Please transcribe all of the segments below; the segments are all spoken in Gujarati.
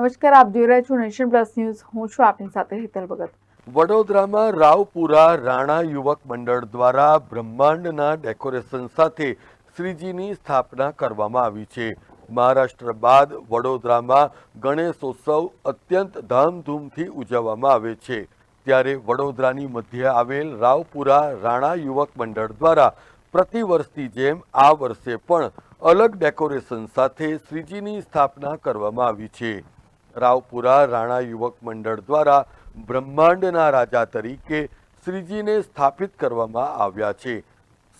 નમસ્કાર, આપ જોઈ રહ્યા છો નેશન પ્લસ ન્યૂઝ. હું છું આપની સાથે હેતલ ભગત. વડોદરામાં રાવપુરા રાણા યુવક મંડળ દ્વારા બ્રહ્માંડના ડેકોરેશન સાથે શ્રીજીની સ્થાપના કરવામાં આવી છે. મહારાષ્ટ્ર બાદ વડોદરામાં ગણેશોત્સવ અત્યંત ધામધૂમથી ઉજવવામાં આવે છે. ત્યારે વડોદરાની મધ્યે આવેલ રાવપુરા રાણા યુવક મંડળ દ્વારા પ્રતિવર્ષની જેમ આ વર્ષે પણ અલગ ડેકોરેશન સાથે શ્રીજીની સ્થાપના કરવામાં આવી છે. રાવપુરા રાણા યુવક મંડળ દ્વારા બ્રહ્માંડના રાજા તરીકે શ્રીજીને સ્થાપિત કરવામાં આવ્યા છે.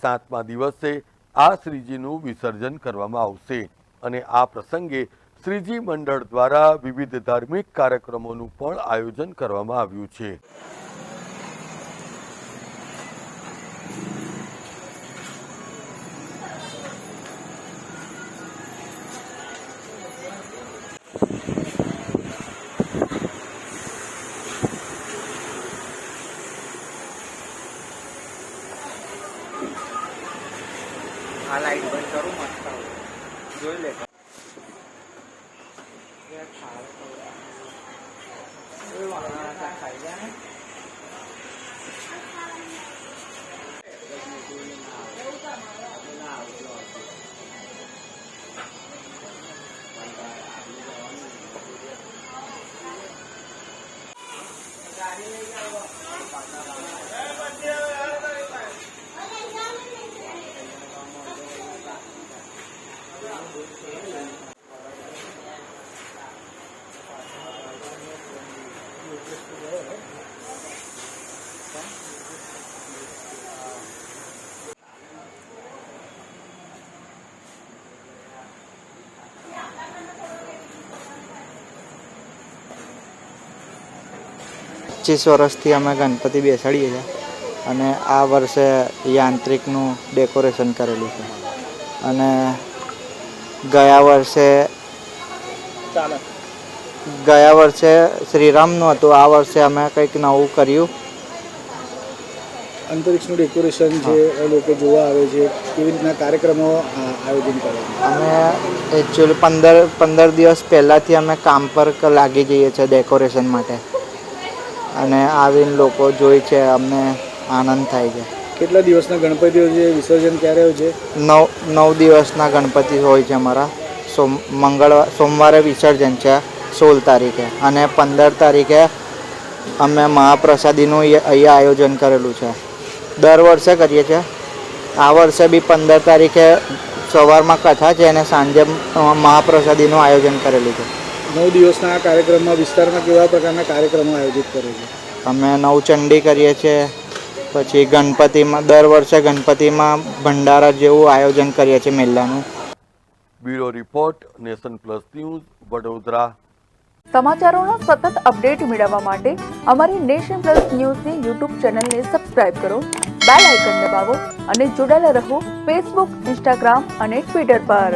સાતમા દિવસે આ શ્રીજીનું વિસર્જન કરવામાં આવશે અને આ પ્રસંગે શ્રીજી મંડળ દ્વારા વિવિધ ધાર્મિક કાર્યક્રમોનું પણ આયોજન કરવામાં આવ્યું છે. આ લાઈટ બંધ કરું મસ્ત. જોઈ લે ખાઈ જા પચીસ વર્ષથી અમે ગણપતિ બેસાડીએ છીએ અને આ વર્ષે યાંત્રિકનું ડેકોરેશન કરેલું છે. અને ગયા વર્ષે ગયા વર્ષે શ્રીરામનું હતું. આ વર્ષે અમે કંઈક નવું કર્યું. અંતરિક્ષનું ડેકોરેશન છે લોકો જોવા આવે છે કેવી રીતના કાર્યક્રમો આયોજન કરે છે? અમે એકચ્યુઅલી પંદર પંદર દિવસ પહેલાંથી અમે કામ પર લાગી જઈએ છીએ ડેકોરેશન માટે. અને આવીને લોકો જોઈ છે અમને આનંદ થાય છે. કેટલા દિવસના ગણપતિઓ છે? વિસર્જન ક્યારે હોય છે? નવ નવ દિવસના ગણપતિ હોય છે અમારા. સોમ મંગળવાર સોમવારે વિસર્જન છે સોળ તારીખે અને પંદર તારીખે અમે મહાપ્રસાદીનું અહીંયા આયોજન કરેલું છે. દર વર્ષે કરીએ છીએ. આ વર્ષે બી પંદર તારીખે સવારમાં કથા છે અને સાંજે મહાપ્રસાદીનું આયોજન કરેલું છે. નવ દિવસના આ કાર્યક્રમમાં વિસ્તારમાં કેવા પ્રકારના કાર્યક્રમો આયોજિત કરે છે? અમે નવચંડી કરીએ છીએ. પછી ગણપતિમાં દર વર્ષે ગણપતિમાં ભંડારા જેવું આયોજન કરીએ છીએ મેલાનું. Bureau report Nation Plus News Vadodara. સમાચારોનો સતત અપડેટ મેળવવા માટે અમારી નેશન પ્લસ ન્યૂઝની યુટ્યુબ ચેનલને સબસ્ક્રાઇબ કરો બેલ આઇકન દબાવો અને જોડાયેલા રહો ફેસબુક ઇન્સ્ટાગ્રામ અને ટ્વિટર પર.